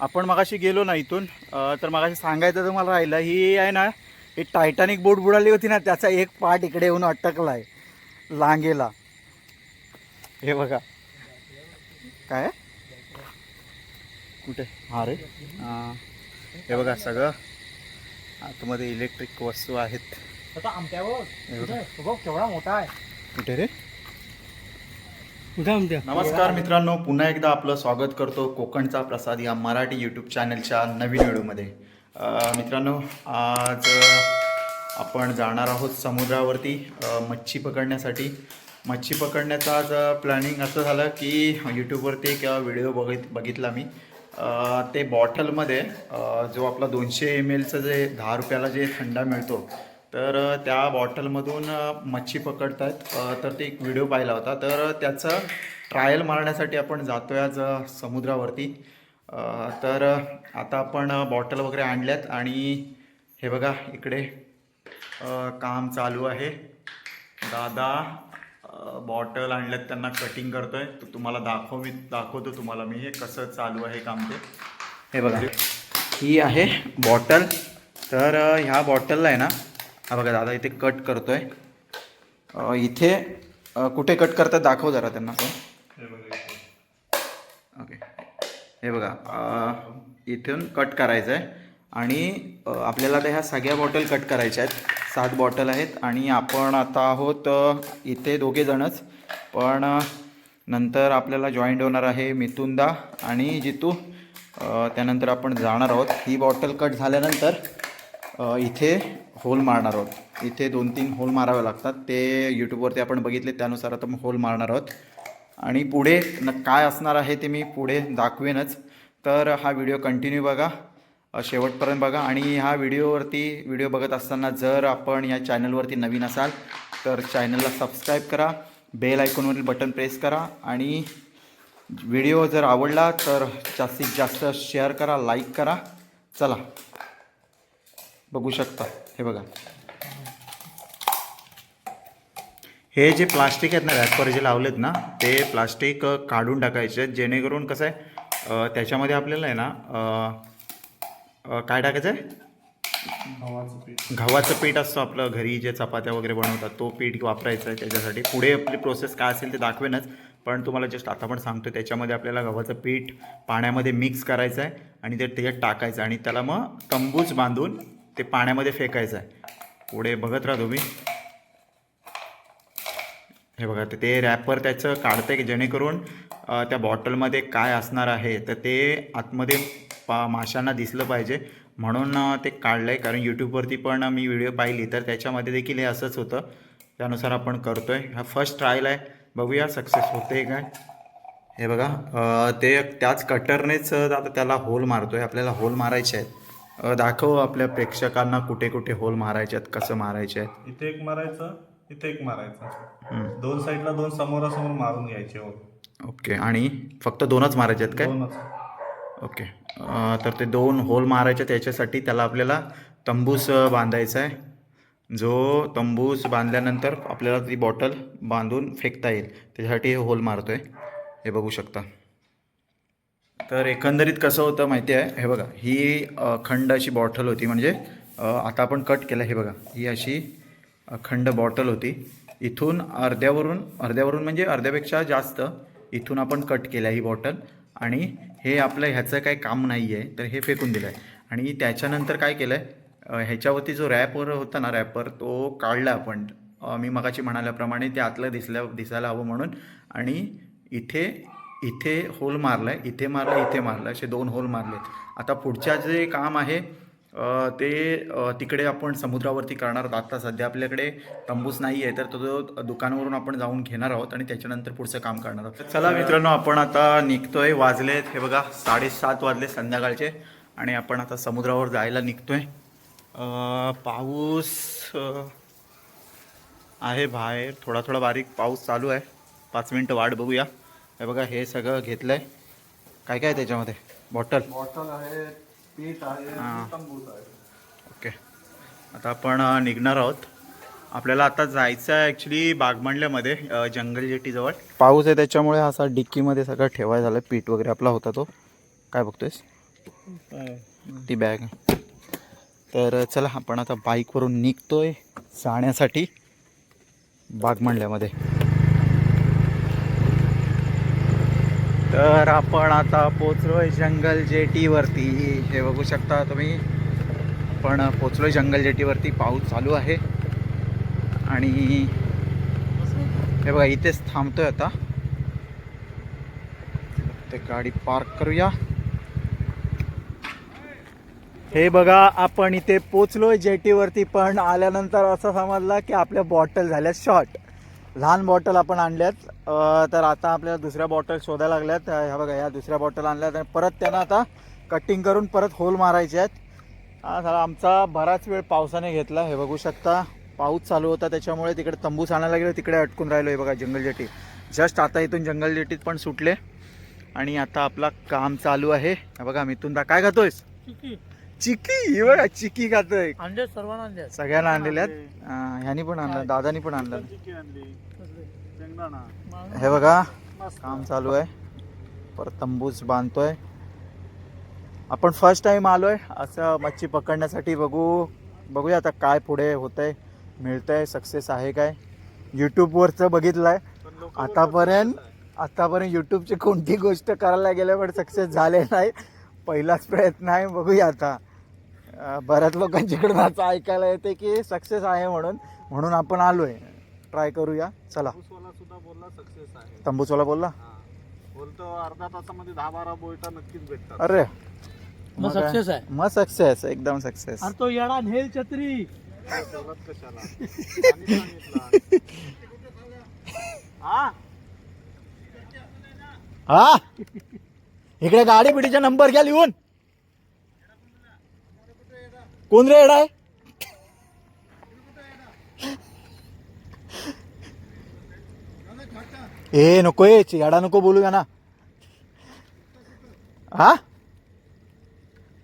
आपण मगाशी गेलो ना इथून तर मगाशी सांगायचं तर मला राहिलं ही आहे ना ही टायटॅनिक बोट बुडाली होती ना त्याचा एक पार्ट इकडे येऊन अटकला आहे लांगेला. हे बघा. काय? कुठे? हा रे. हां. बघा सगळं. आतमध्ये इलेक्ट्रिक वस्तू आहेत. केवढा मोठा आहे. कुठे रे? नमस्कार मित्रांनो पुन्हा एकदा आपलं स्वागत करतो कोकणचा प्रसाद या मराठी यूट्यूब चॅनलच्या नवीन व्हिडिओमध्ये. मित्रांनो आज आपण जाणार आहोत समुद्रावरती मच्छी पकडण्यासाठी. मच्छी पकडण्याचं आज प्लॅनिंग असं झालं की यूट्यूबवरती एक व्हिडिओ बघित बघितला मी. ते बॉटलमध्ये जो आपला दोनशे एम एलचं जे दहा रुपयाला जे थंडा मिळतो तर त्या बॉटलमधून मच्छी पकडतायत. तर ते एक व्हिडिओ पाहिला होता. तर त्याचं ट्रायल मारण्यासाठी आपण जातोय आज समुद्रावरती. तर आता आपण बॉटल वगैरे आणल्यात आणि हे बघा इकडे काम चालू आहे. दादा बॉटल आणल्यात त्यांना कटिंग करतोय. तर तुम्हाला दाखव मी दाखवतो तुम्हाला मी हे कसं चालू आहे काम ते. हे बघा ही आहे बॉटल. तर ह्या बॉटलला आहे ना हा बघा दादा इथे कट करतोय. इथे कुठे कट करतात दाखव जरा त्यांना तो. ओके हे बघा इथून कट करायचं आहे आणि आपल्याला आता ह्या सगळ्या बॉटल कट करायच्या आहेत. सात बॉटल आहेत आणि आपण आता आहोत इथे दोघे जणच. पण नंतर आपल्याला जॉईंट होणार आहे मिथुनदा आणि जितू. त्यानंतर आपण जाणार आहोत. ही बॉटल कट झाल्यानंतर इथे होल मारणार आहोत. इथे दोन तीन होल मारावे लागतात. ते यूट्यूबवरती आपण बघितले त्यानुसार आता मग होल मारणार आहोत. आणि पुढे न काय असणार आहे ते मी पुढे दाखवेनच. तर हा व्हिडिओ कंटिन्यू बघा. शेवटपर्यंत बघा. आणि ह्या व्हिडिओवरती व्हिडिओ बघत असताना जर आपण या चॅनलवरती नवीन असाल तर चॅनलला सबस्क्राईब करा. बेल आयकॉनवरील बटन प्रेस करा. आणि व्हिडिओ जर आवडला तर जास्तीत जास्त शेअर करा लाईक करा. चला. बघू शकता. हे बघा. हे जे प्लास्टिक आहेत ना रॅपर जे लावलेत ना ते प्लास्टिक काढून टाकायचे जेणेकरून कसं आहे त्याच्यामध्ये आपल्याला आहे ना काय टाकायचं आहे? गव्हाचं पीठ. असतं आपलं. घरी जे चपात्या वगैरे बनवतात तो पीठ वापरायचं आहे त्याच्यासाठी. पुढे आपली प्रोसेस काय असेल ते दाखवेनच. पण तुम्हाला जस्ट आता पण सांगतो त्याच्यामध्ये आपल्याला गव्हाचं पीठ पाण्यामध्ये मिक्स करायचं आहे आणि ते त्याच्यात टाकायचं आणि त्याला मग तंबूच बांधून ते पाण्यामध्ये फेकायचं आहे. पुढे बघत राहा तुम्ही. हे बघा तर ते रॅपर त्याचं काढतं की जेणेकरून त्या बॉटलमध्ये काय असणार आहे तर ते आतमध्ये पा माशांना दिसलं पाहिजे. म्हणून ते काढलं आहे कारण यूट्यूबवरती पण मी व्हिडिओ पाहिली तर त्याच्यामध्ये देखील हे असंच होतं. त्यानुसार आपण करतो आहे हा फर्स्ट ट्रायल आहे. बघूया सक्सेस होते काय. हे बघा ते त्याच कटरनेच आता त्याला होल मारतो आहे आपल्याला होल मारायचे आहेत. दाखव आपल्या प्रेक्षकांना कुठे कुठे होल मारायचे आहेत कसं मारायचे आहेत. इथे एक मारायचं इथे एक मारायचं. दोन साईडला दोन समोरासमोर मारून घ्यायचे हो. ओके आणि फक्त दोनच मारायचे आहेत काय? दोनच. ओके अ, तर ते दोन होल मारायचे त्याच्यासाठी त्याला आपल्याला तंबूस बांधायचा आहे. जो तंबूस बांधल्यानंतर आपल्याला ती बॉटल बांधून फेकता येईल. त्याच्यासाठी हे होल मारतो आहे हे बघू शकता. तर एकंदरीत कसं होतं माहिती आहे? हे बघा ही अखंड अशी बॉटल होती म्हणजे आता आपण कट केलं हे बघा ही अशी अखंड बॉटल होती. इथून अर्ध्यावरून अर्ध्यावरून म्हणजे अर्ध्यापेक्षा जास्त इथून आपण कट केलं ही बॉटल आणि हे आपलं ह्याचं काही काम नाही आहे तर हे फेकून दिलं आहे आणि त्याच्यानंतर काय केलं आहे ह्याच्यावरती जो रॅपर होता ना रॅपर तो काढला आपण. मी मगाशी म्हणाल्याप्रमाणे ते आतलं दिसल्या दिसायला हवं म्हणून. आणि इथे इथे होल मारला आहे इथे मारलं इथे मारलं असे दोन होल मारले आता पुढच्या जे काम आहे ते तिकडे आपण समुद्रावरती करणार आहोत. आता सध्या आपल्याकडे तंबूस नाही आहे तर तो दुकानावरून आपण जाऊन घेणार आहोत आणि त्याच्यानंतर पुढचं काम करणार आहोत. चला मित्रांनो आपण आता निघतोय वाजलेत. हे बघा साडेसात वाजले संध्याकाळचे आणि आपण आता समुद्रावर जायला निघतोय. पाऊस आहे बाहेर. थोडा थोडा बारीक पाऊस चालू आहे. पाच मिनटं वाट बघूया. हे बघा हे सगळं घेतलं आहे काय काय आहे त्याच्यामध्ये? बॉटल बॉटल आहे पीठ आहे हां. ओके. आता आपण निघणार आहोत. आपल्याला आता जायचं आहे ॲक्च्युली बागमांडल्यामध्ये जंगल जेटीजवळ. पाऊस आहे त्याच्यामुळे असा डिक्कीमध्ये सगळं ठेवायला झालं पीठ वगैरे आपला होता तो. काय बघतोयस? ती बॅग तर चला आपण आता बाईकवरून निघतोय जाण्यासाठी बागमंडल्यामध्ये. तर आपण आता पोचलोय जंगल जेटीवरती. हे बघू शकता तुम्ही. पण पोचलोय जंगल जेटीवरती. पाऊस चालू आहे. आणि हे बघा इथेच थांबतोय आता. ते गाडी पार्क करूया. हे बघा आपण इथे पोचलोय जेटीवरती. पण आल्यानंतर असं समजलं की आपल्या बॉटल झाल्या शॉर्ट लहान बॉटल आपण आणल्यात. तर आता आपल्याला दुसऱ्या बॉटल शोधायला लागल्यात. ह्या बघा या दुसऱ्या बॉटल आणल्यात आणि परत त्यांना आता कटिंग करून परत होल मारायचे आहेत. हा झाला आमचा बराच वेळ पावसाने घेतला. हे बघू शकता पाऊस चालू होता त्याच्यामुळे तिकडे तंबूस आणायला गेलो तिकडे अटकून राहिलो. हे बघा जंगल जेटी. जस्ट आता इथून जंगल जेटीत पण सुटले. आणि आता आपला काम चालू आहे. बघा मिथून दा काय खातोयस? चिकी हे बघा चिकी खातोय. सर्वांना सगळ्यांना आणलेल्या ह्यानी पण आणलं दादानी पण आणलं. हे बघा काम चालू आहे. परत तंबूच बांधतोय. आपण फर्स्ट टाइम आलोय असं मच्छी पकडण्यासाठी बघू बघूया आता काय पुढे होतंय मिळतंय सक्सेस आहे काय. यूट्यूबवरचं बघितलंय. आतापर्यंत आतापर्यंत यूट्यूबची कोणती गोष्ट करायला गेल्या पण सक्सेस झाले नाही. पहिलाच प्रयत्न आहे बघूया आता. बऱ्याच लोकांच्याकडून असं ऐकायला येते की सक्सेस आहे म्हणून म्हणून आपण आलोय. ट्राय करूया. चला. ऊसवाला सुद्धा बोलला सक्सेस आहे. तंबूचवाला बोलला? हा. बोलतो अर्धा तासामध्ये दहा बारा बोयटा नक्कीच भेटतात. अरे. मग काय? सक्सेस आहे. मग सक्सेस एकदम सक्सेस अरे तो येडा नेल छत्री. तेवढाच कशाला? आणि सांगितलं. हा? हा? इकडे गाडी पिढीचा नंबर घ्या लिहून. कोण रे येडाय ए नको ये येडा नको बोलूया ना हा?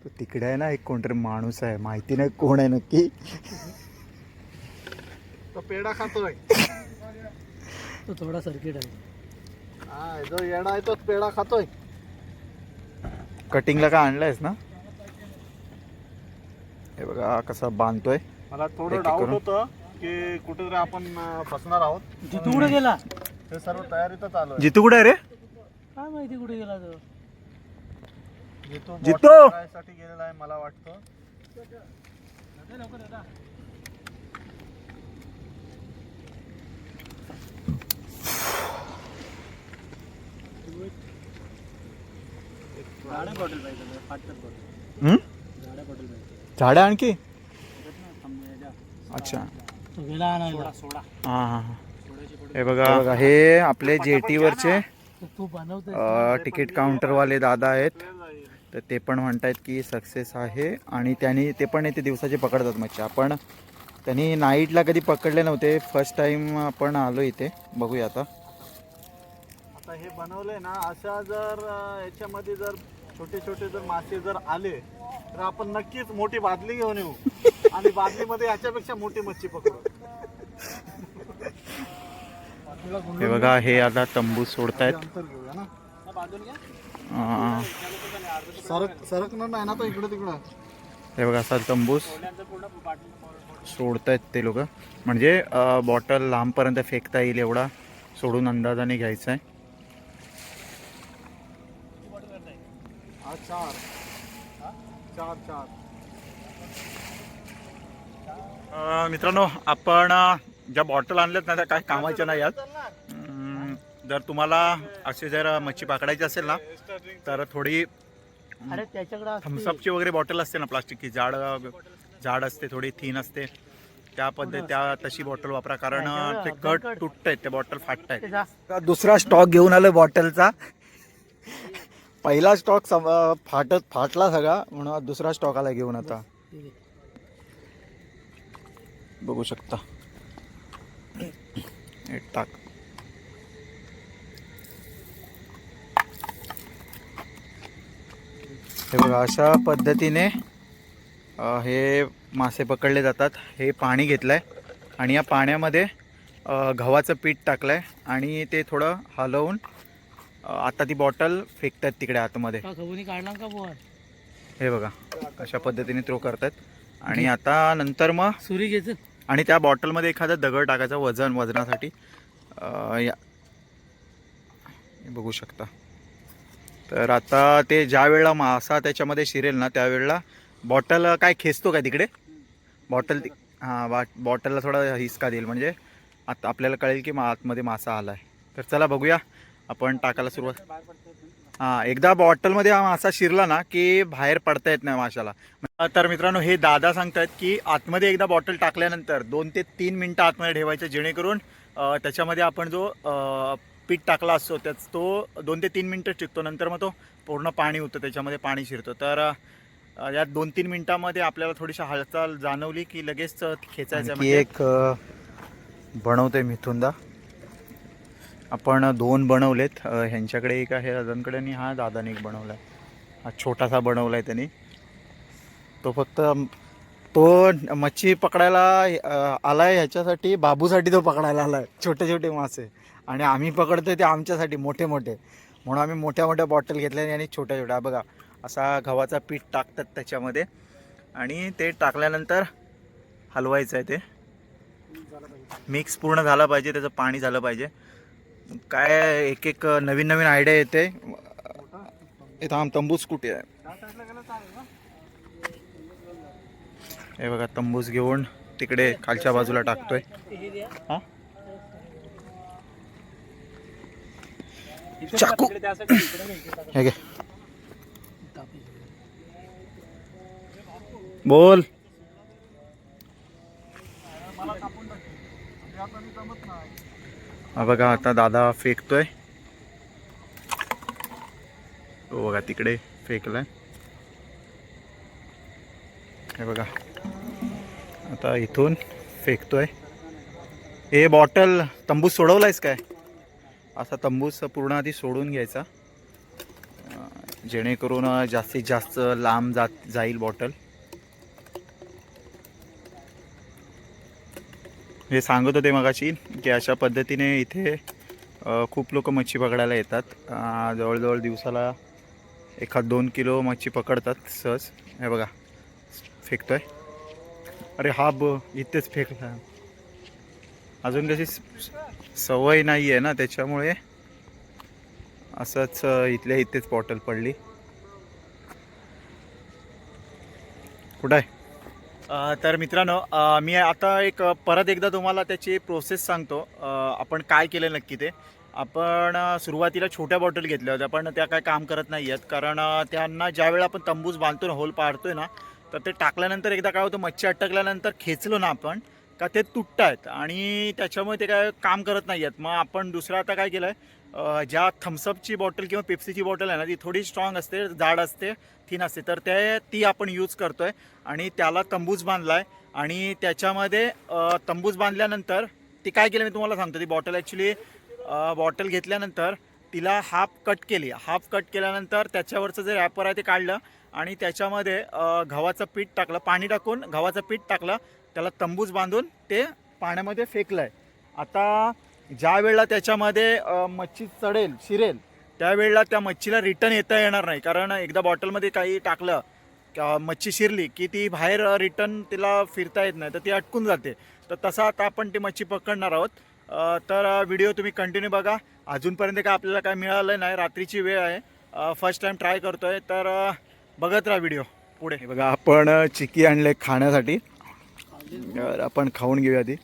तो तिकडे आहे ना एक कोणतरी माणूस आहे. माहिती नाही कोण आहे नक्की. तो पेढा खातोय. तो थोडा सर्किट आहे. हा जो येडा आहे तोच पेढा खातोय. कटिंगला काय आणलंयस ना? हे बघा कसा बांधतोय. मला थोडं डाऊट. होतं की कुठेतरी आपण फसणार आहोत. गेला. हे सर्व तयारीतच आलोय जितू कुठे आहे रे? काय माहिती कुठे गेला तो? जितू जितू! bottle करायसाठी गेलेला आहे मला वाटतं. गाड्या बॉटल पाहिजे फाटतात बॉटल हम्म? गाड्या बॉटल पाहिजे. झाडं आणखी? अच्छा. गेला सोडा. हां हां हां. हे बघा. बघा हे आपले जेटीवरचे तिकीट काउंटरवाले दादा आहेत. तर ते पण म्हणतायत की सक्सेस आहे आणि त्यांनी ते पण इथे दिवसाचे पकडतात मच्छी. आपण त्यांनी नाईटला कधी पकडले नव्हते. फर्स्ट टाइम आपण आलो इथे. बघूया आता. आता हे बनवलंय ना अशा जर याच्यामध्ये जर छोटे छोटे जर मासे जर आले तर आपण नक्कीच मोठी बादली घेऊन येऊ. आणि बादलीमध्ये ह्याच्यापेक्षा मोठी मच्छी पकडू. हे बघा हे आता तंबू सोडतायत. अंतर घेऊया ना अं, सरक सरकणार नाही ना तो इकडे तिकडं? हे बघा असा तंबूस सोडतायत ते लोक. म्हणजे बॉटल लांबपर्यंत फेकता येईल एवढा सोडून अंदाजाने घ्यायचा आहे मित्रांनो आपण ज्या बॉटल आणल्यात ना त्या काय कामाच्या नाही आहेत. जर तुम्हाला असे जर मच्छी पकडायची असेल ना तर थोडी अरे त्याच्याकडे असते. थम्सअपची वगैरे बॉटल असते ना प्लास्टिकची जाड जाड असते थोडी थीन असते. त्या पद्धती त्या तशी बॉटल वापरा. कारण ते कट तुटत आहेत ते बॉटल फाटत ते जा. दुसरा स्टॉक घेऊन आलो बॉटलचा पहिला स्टॉक फाटत फाटला सगळा म्हणून दुसरा स्टॉक आला घेऊन आता. बघू शकता. हे टाक हे बघा अशा पद्धतीने हे मासे पकडले जातात. हे पाणी घेतलं आहे आणि या पाण्यामध्ये गव्हाचं पीठ टाकलं आहे आणि ते थोडं हलवून आता ती बॉटल फेकतात तिकडे आतमध्ये. हे बघा अशा पद्धतीने थ्रो करतात. आणि आता नंतर मग सुरी घ्यायचं. आणि त्या बॉटलमध्ये एखादा दगड टाकायचा वजन वजनासाठी. या. बघू शकता. तर आता ते ज्या वेळेला मासा त्याच्यामध्ये शिरेल ना त्यावेळेला बॉटल काय खेचतो काय तिकडे? बॉटल हां बा बॉटलला थोडा हिसका देईल. म्हणजे आता आपल्याला कळेल की मा आतमध्ये मासा आला आहे तर चला बघूया. आपण टाकायला सुरुवात. हां एकदा बॉटलमध्ये हा मासा शिरला ना की बाहेर पडता येत नाही माशाला. तर मित्रांनो हे दादा सांगतायत की आतमध्ये एकदा बॉटल टाकल्यानंतर दोन ते तीन मिनटं आतमध्ये ठेवायचं जेणेकरून त्याच्यामध्ये आपण जो पीठ टाकला असतो त्याच तो दोन ते तीन मिनटं टिकतो नंतर मग तो पूर्ण पाणी होतं त्याच्यामध्ये पाणी शिरतं. तर या दोन तीन मिनटामध्ये आपल्याला थोडीशी हालचाल जाणवली की लगेच खेचायचं म्हणजे एक बनवतोय मिथुंदा आपण दोन बनवलेत. ह्यांच्याकडे एक आहे दादांकडे आणि हा दादाने एक बनवला आहे हा छोटासा बनवला आहे त्यांनी. तो फक्त तो मच्छी पकडायला आला आलाय ह्याच्यासाठी बाबूसाठी तो पकडायला आलाय. छोटे छोटे मासे. आणि आम्ही पकडतोय ते आमच्यासाठी मोठे मोठे. म्हणून आम्ही मोठ्या मोठ्या बॉटल घेतल्या आणि छोट्या छोट्या. बघा असा गव्हाचा पीठ टाकतात त्याच्यामध्ये. आणि ते टाकल्यानंतर हलवायचं आहे ते. मिक्स पूर्ण झाला पाहिजे त्याचं पाणी झालं पाहिजे. काय एक एक नवीन नवीन आयडिया येते. इथं आम तंबूस कुठे आहे? हे बघा तंबूस घेऊन तिकडे खालच्या बाजूला टाकतोय. हा? चाकू! हे घे. बोल. बघा आता दादा फेकतोय. हो बघा तिकडे फेकलाय. हे बघा. आता इथून फेकतोय. हे बॉटल तंबूस सोडवलायस काय? असा तंबूस पूर्ण आधी सोडून घ्यायचा. जेणेकरून जास्तीत जास्त लांब जात जाईल बॉटल. हे सांगत होते मगाशी की अशा पद्धतीने इथे खूप लोक मच्छी पकडायला येतात. जवळजवळ दिवसाला एखाद दोन किलो मच्छी पकडतात सहज. हे बघा फेकतोय. अरे हा ब इथेच फेकला. अजून कशी स- सवय नाही आहे ना त्याच्यामुळे. असंच इथल्या इथेच बॉटल पडली. कुठं आहे? तर मित्रांनो मी आता एक परत एकदा तुम्हाला त्याची प्रोसेस सांगतो. आपण काय केलं नक्की ते. आपण सुरुवातीला छोट्या बॉटल घेतल्या होत्या पण त्या काय काम करत नाही आहेत कारण त्यांना ज्यावेळेला आपण तंबूज बांधतो ना होल पाडतोय ना तर ते टाकल्यानंतर एकदा काय होतं मच्छी अटकल्यानंतर खेचलो ना आपण का ते तुटत आहेत आणि त्याच्यामुळे ते काय काम करत नाही आहेत मग आपण दुसरं आता काय केलं आहे ज्या थम्सअपची बॉटल किंवा पेप्सीची बॉटल आहे ना ती थोडी स्ट्रॉंग असते जाड असते थिन असते. तर ते ती आपण यूज करतो आहे आणि त्याला तंबूज बांधला आहे आणि त्याच्यामध्ये तंबूज बांधल्यानंतर ती काय केलं मी तुम्हाला सांगतो. ती बॉटल ॲक्च्युली बॉटल घेतल्यानंतर तिला हाफ कट केली. हाफ कट केल्यानंतर त्याच्यावरचं जे रॅपर आहे ते काढलं. आणि त्याच्यामध्ये गव्हाचं पीठ टाकलं. पाणी टाकून गव्हाचं पीठ टाकलं. त्याला तंबूज बांधून ते पाण्यामध्ये फेकलं आहे आता ज्या वेळेला त्याच्यामध्ये मच्छी चढेल शिरेल त्यावेळेला त्या मच्छीला रिटर्न येता येणार नाही. कारण एकदा बॉटलमध्ये काही टाकलं का मच्छी शिरली की ती बाहेर रिटर्न तिला फिरता येत नाही. तर ती अटकून जाते. तर तसा आता आपण ती मच्छी पकडणार आहोत. तर व्हिडिओ तुम्ही कंटिन्यू बघा. अजूनपर्यंत काय आपल्याला काय मिळालं नाही रात्रीची वेळ आहे. फर्स्ट टाइम ट्राय करतोय. तर बघत राहा व्हिडिओ पुढे. बघा आपण चिकी आणले खाण्यासाठी. आपण खाऊन घेऊया आधी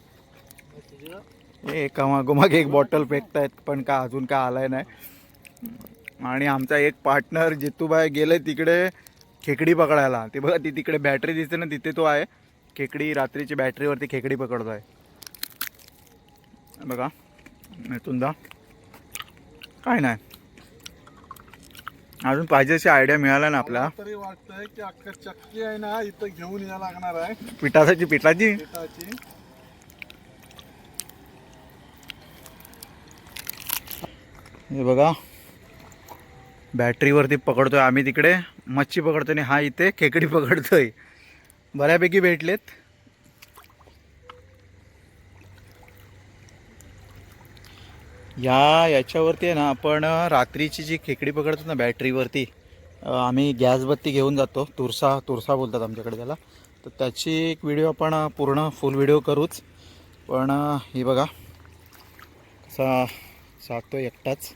एका मागोमाग एक बॉटल फेकतायत पण का अजून काय आलाय नाही. आणि आमचा एक पार्टनर जितूबाई गेले तिकडे खेकडी पकडायला. ते बघा ती तिकडे बॅटरी दिसते ना तिथे तो आहे. खेकडी रात्रीची बॅटरीवरती खेकडी पकडतो आहे बघा तुंदा काय नाही. अजून पाहिजे अशी आयडिया मिळाला ना आपल्याला तरी वाटतंय की अख्खा चक्की आहे ना इथं घेऊन या लागणार आहे. पिठाची पिठाची? पिठाची. हे बघा. बॅटरीवरती पकडतोय आम्ही तिकडे. मच्छी पकडतोय आणि हा इथे खेकडी पकडतोय. बऱ्यापैकी भेटलेत. या याच्यावरती आहे ना आपण रात्रीची जी खेकडी पकडतो ना बॅटरीवरती आम्ही गॅसबत्ती घेऊन जातो. तुरसा तुरसा बोलतात आमच्याकडे त्याला. तर त्याची एक व्हिडिओ आपण पूर्ण फुल व्हिडिओ करूच. पण ही बघा. कसा जातो एकटाच.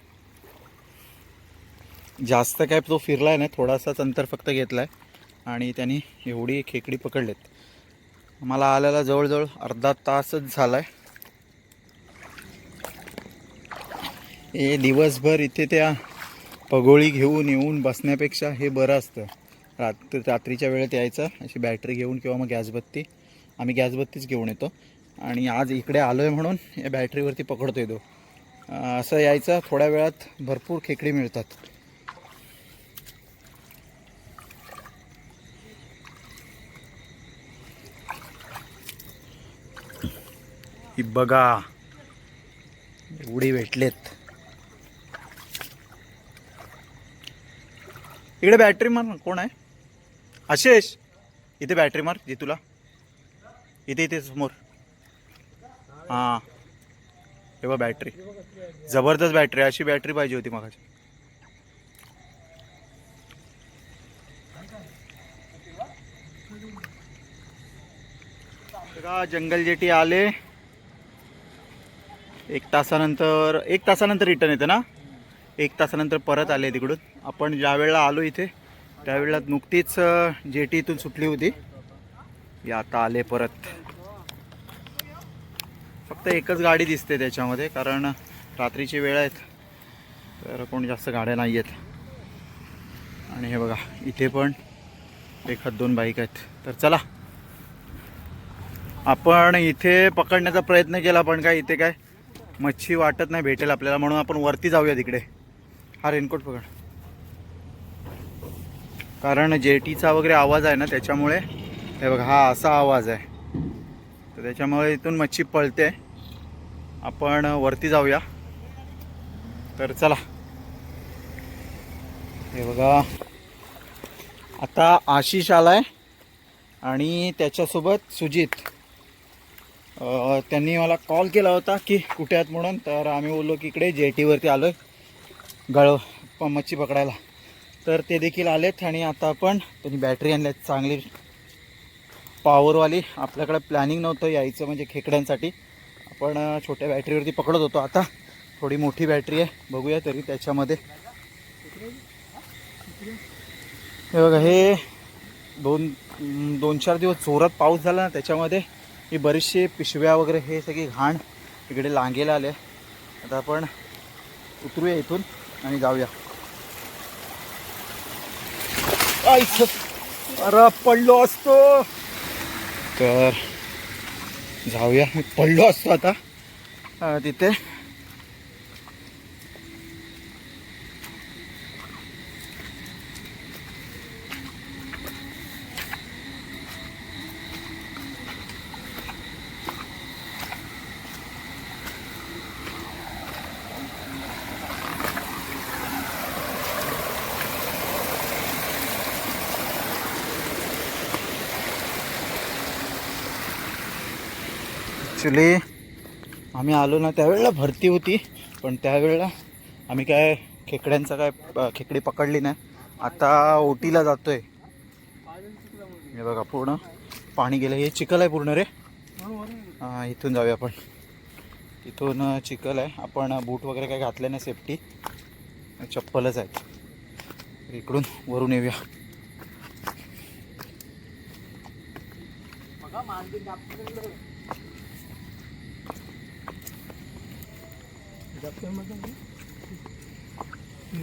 जास्त काय तो फिरला आहे ना थोडासाच अंतर फक्त घेतला आहे आणि त्यांनी एवढी खेकडी पकडलेत. मला आल्याला जवळजवळ अर्धा तासच झाला आहे हे दिवसभर इथे त्या पगोळी घेऊन येऊन बसण्यापेक्षा हे बरं असतं. रात्र रात्रीच्या वेळेत यायचं अशी बॅटरी घेऊन किंवा मग गॅसबत्ती आम्ही गॅसबत्तीच घेऊन येतो. आणि आज इकडे आलो आहे म्हणून या बॅटरीवरती पकडतो येतो असं यायचं थोड्या वेळात भरपूर खेकडी मिळतात. ही बघा एवढी भेटलेत. इकडे बॅटरी मार ना कोण आहे? आशिष इथे बॅटरी मार जी तुला इथे इथे समोर. हां. हे बघ बॅटरी जबरदस्त बॅटरी अशी बॅटरी पाहिजे होती मग जंगल जेटी आले. एक तासानंतर एक तासानंतर रिटर्न येतं ना? एक तासानंतर परत आले तिकडून. आपण ज्या वेळेला आलो इथे त्यावेळेला नुकतीच अ, जेटी इथून सुटली होती. या आता आले परत. फक्त एकच गाडी दिसते त्याच्यामध्ये कारण रात्रीची वेळ आहेत. तर कोण जास्त गाड्या नाही आहेत. आणि हे बघा इथे पण एखाद दोन बाईक आहेत. तर चला. आपण इथे पकडण्याचा प्रयत्न केला पण काय इथे काय मच्छी वाटत नाही भेटेल आपल्याला म्हणून आपण वरती जाऊया तिकडे. हा रेनकोट पकड. कारण जेटीचा वगैरे आवाज आहे ना त्याच्यामुळे हे बघा हा असा आवाज आहे. तर त्याच्यामुळे इथून मच्छी पळते. आपण वरती जाऊया. तर चला. हे बघा. आता आशिष आलाय आणि त्याच्यासोबत सुजित. त्यांनी मला कॉल केला होता की कुठे आहेत म्हणून. तर आम्ही बोललो की इकडे जेटीवरती आलो आहे गळ मच्छी पकडायला. तर ते देखील आलेत आणि आता आपण त्यांनी बॅटरी आणल्यात. चांगली पॉवरवाली आपल्याकडे प्लॅनिंग नव्हतं यायचं म्हणजे खेकड्यांसाठी. आपण छोट्या बॅटरीवरती पकडत होतो. आता थोडी मोठी बॅटरी आहे. बघूया तरी त्याच्यामध्ये. हे बघा हे दोन दोन चार दिवस जोरात पाऊस झाला ना त्याच्यामध्ये. ही बरीचशी पिशव्या वगैरे हे सगळी घाण इकडे लांगेला आले. आता आपण उतरूया इथून आणि जाऊया. अरे पडलो असतो. तर जाऊया. मी पडलो असतो आता. तिथे. ॲक्च्युली आम्ही आलो ना त्यावेळेला भरती होती पण त्यावेळेला आम्ही काय खेकड्यांचा काय खेकडी पकडली नाही. आता ओटीला जातोय. हे बघा पूर्ण पाणी गेलं. हे चिखल आहे पूर्ण रे. इथून जाऊया आपण. तिथून चिखल आहे. आपण बूट वगैरे काय घातले नाही सेफ्टी. चप्पलच आहेत. इकडून वरून येऊया.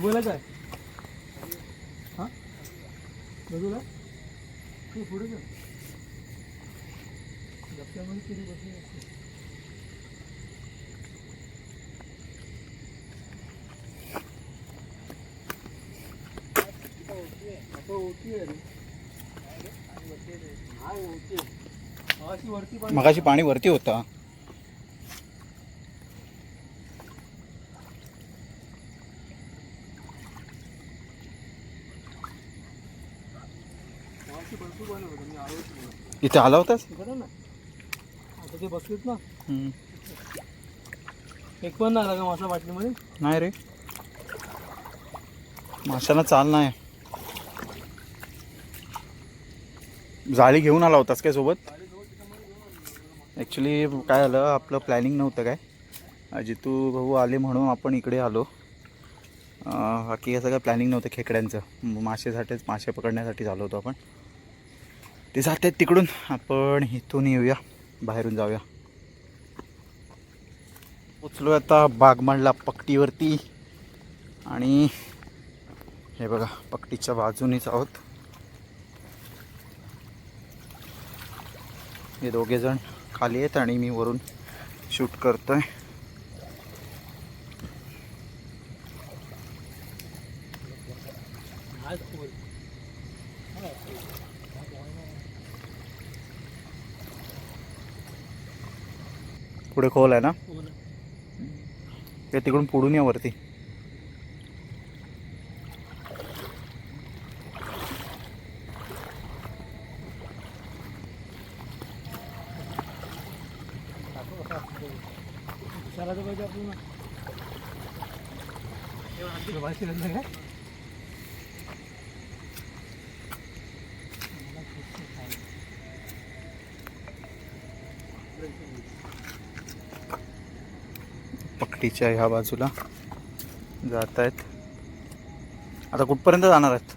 बोला काय हा? बाजूला तू पुढे जा. डबक्यामध्ये किती बसले असते. आता ओटी आहे रे. ओटी आहे. अशी वरती पाणी मगाशी पाणी वरती होता हा, अशी भरपूर पाणी होतं मी आलो होतो. इथे आला होतास? बघा ना आता ते बसलेत ना. हम्म. एक पण नाही आला का मासा बाटलीमध्ये? नाही रे. माशाला चाल नाही. जाळी घेऊन आला होतास काय सोबत? ॲक्च्युली काय झालं आपलं प्लॅनिंग नव्हतं काय. जितू भाऊ आले म्हणून आपण इकडे आलो. अं, बाकी असं काय प्लॅनिंग नव्हतं खेकड्यांचं. मासेसाठीच मासे पकडण्यासाठी झालो होतो आपण. ते जात आहेत तिकडून. आपण इथून येऊया. बाहेरून जाऊया. पोचलो आता बागमाडला पकटीवरती. आणि हे बघा पकटीच्या बाजूनेच आहोत. हे दोघे जण खाली आहेत आणि मी वरून शूट करतोय आज खोल पुढे खोल आहे ना? ते तिकडून पुढून या वरती. पाहिजे आपल्याला ह्या बाजूला जात आहेत आता कुठपर्यंत जाणार आहेत?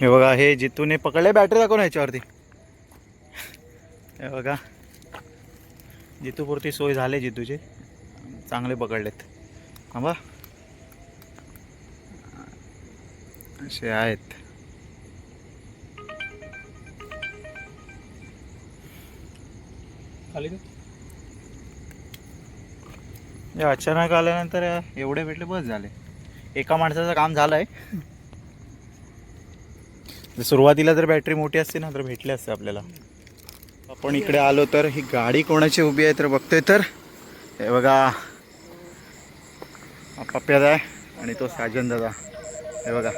हे बघा हे जितूने पकडले बॅटरी दाखव ना ह्याच्यावरती. हे बघा. जितूपुरती सोय झाले जितूचे. चांगले पकडलेत. थांबा. असे आहेत. खाली अचानक आल्यानंतर एवढे भेटले बस झाले. एका माणसाचं काम झालं आहे सुरुवातीला जर बॅटरी मोठी असते ना तर भेटले असते आपल्याला. आपण इकडे आलो तर ही गाडी कोणाची उभी आहे तर बघतोय तर. हे बघा. पप्प्याचा आहे आणि तो साजन दादा. हे बघा.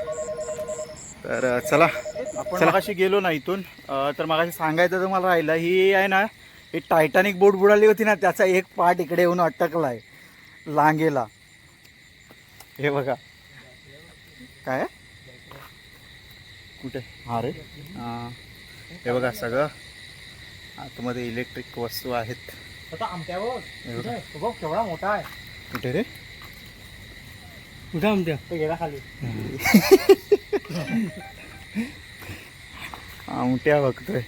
तर चला. आपण मगाशी गेलो ना इथून. तर मगाशी सांगायचं तर मला राहिलं ही आहे ना ही टायटॅनिक बोट बुडाली होती ना त्याचा एक पार्ट इकडे येऊन अटकला आहे लांगेला. हे बघा. काय? कुठे? हा रे. हा. बघा सगळं. आतमध्ये इलेक्ट्रिक वस्तू आहेत. हे केवढा मोठा आहे. कुठे रे? कुठे आमट्या? तो गेला खाली. आमट्या बघतोय.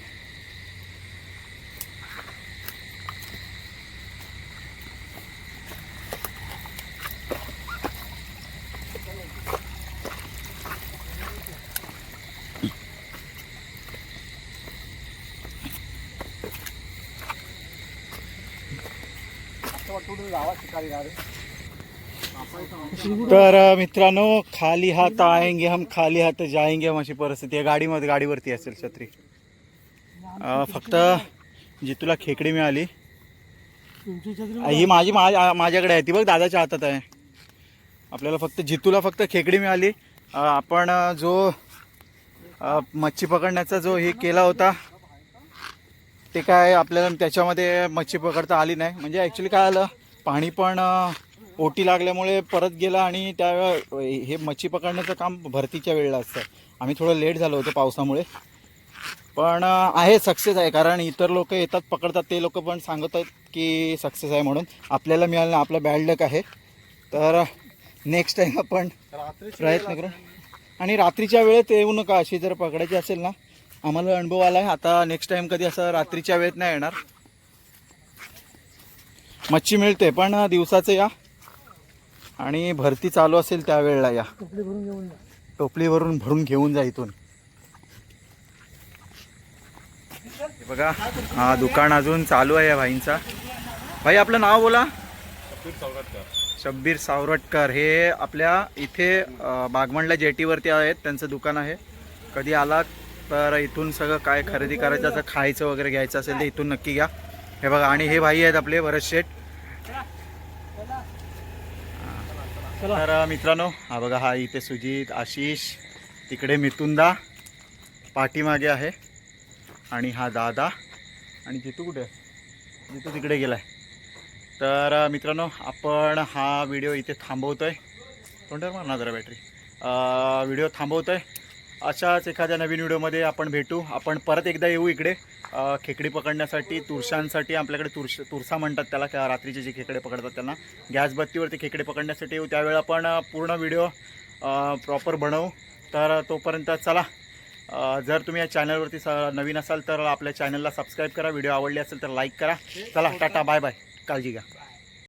तर मित्रांनो खाली हात आएंगे हम खाली हात जाएंगे अशी परिस्थिती आहे. गाडीमध्ये गाडीवरती असेल छत्री. फक्त जितूला खेकडी मिळाली. ही माझी माझ्या माझ्याकडे आहे. ती बघ दादाच्या हातात आहे. आपल्याला फक्त जितूला फक्त खेकडी मिळाली. आपण जो मच्छी पकडण्याचा जो हे केला होता ते काय आपल्याला त्याच्यामध्ये मच्छी पकडता आली नाही. म्हणजे ॲक्च्युली काय आलं? पाणी पण ओटी लागल्यामुळे परत गेला आणि त्या हे मच्छी पकडण्याचं काम भरतीच्या वेळेला असतं. आम्ही थोडं लेट झालो होतो पावसामुळे. पण आहे सक्सेस आहे कारण इतर लोक येतात पकडतात ते लोक पण सांगत आहेत की सक्सेस आहे म्हणून. आपल्याला मिळालं आपलं बॅड लक आहे. तर नेक्स्ट टाईम आपण प्रयत्न करू. आणि रात्रीच्या वेळेत येऊ नका अशी जर पकडायची असेल ना आम्हाला अनुभव आला आहे आता नेक्स्ट टाईम कधी असं रात्रीच्या वेळेत नाही येणार. मच्छी मिळते पण दिवसाचं या. आणि भरती चालू असेल त्यावेळेला या. भरून घेऊन जा टोपलीवरून भरून घेऊन जा इथून. बघा हा दुकान अजून चालू आहे या भाईंचा. भाई आपलं नाव बोला. शब्बीर सावरटकर. हे आपल्या इथे बागमंडला जेटीवरती आहेत त्यांचं दुकान आहे. कधी आलात तर इथून सगळं काय खरेदी करायचं असं खायचं वगैरे घ्यायचं असेल तर इथून नक्की घ्या. हे बघा आणि हे भाई आहेत आपले भरत शेठ. चला. तर मित्रांनो हा बघा हा इथे सुजित आशिष तिकडे मिथुंदा पाठीमागे आहे. आणि हा दादा. आणि जितू कुठे आहे? जितू तिकडे गेलाय. तर अ, मित्रांनो आपण हा व्हिडिओ इथे थांबवतोय. तोंडावर मार ना जरा बॅटरी व्हिडिओ थांबवतोय. अशाच एखाद्या नवीन व्हिडिओमध्ये आपण भेटू. आपण परत एकदा येऊ इकडे. खेकडी पकडण्यासाठी तुरशांसाठी आपल्याकडे तुरश तुरसा म्हणतात त्याला का रात्रीचे जे खेकडे पकडतात त्यांना. गॅस बत्तीवरती खेकडे पकडण्यासाठी येऊ. त्यावेळेला आपण पूर्ण व्हिडिओ प्रॉपर बनवू. तर तोपर्यंत चला. जर तुम्ही या चॅनलवरती स नवीन असाल तर आपल्या चॅनलला सबस्क्राईब करा. व्हिडिओ आवडले असेल तर लाईक करा. चला टाटा बाय बाय. काळजी घ्या.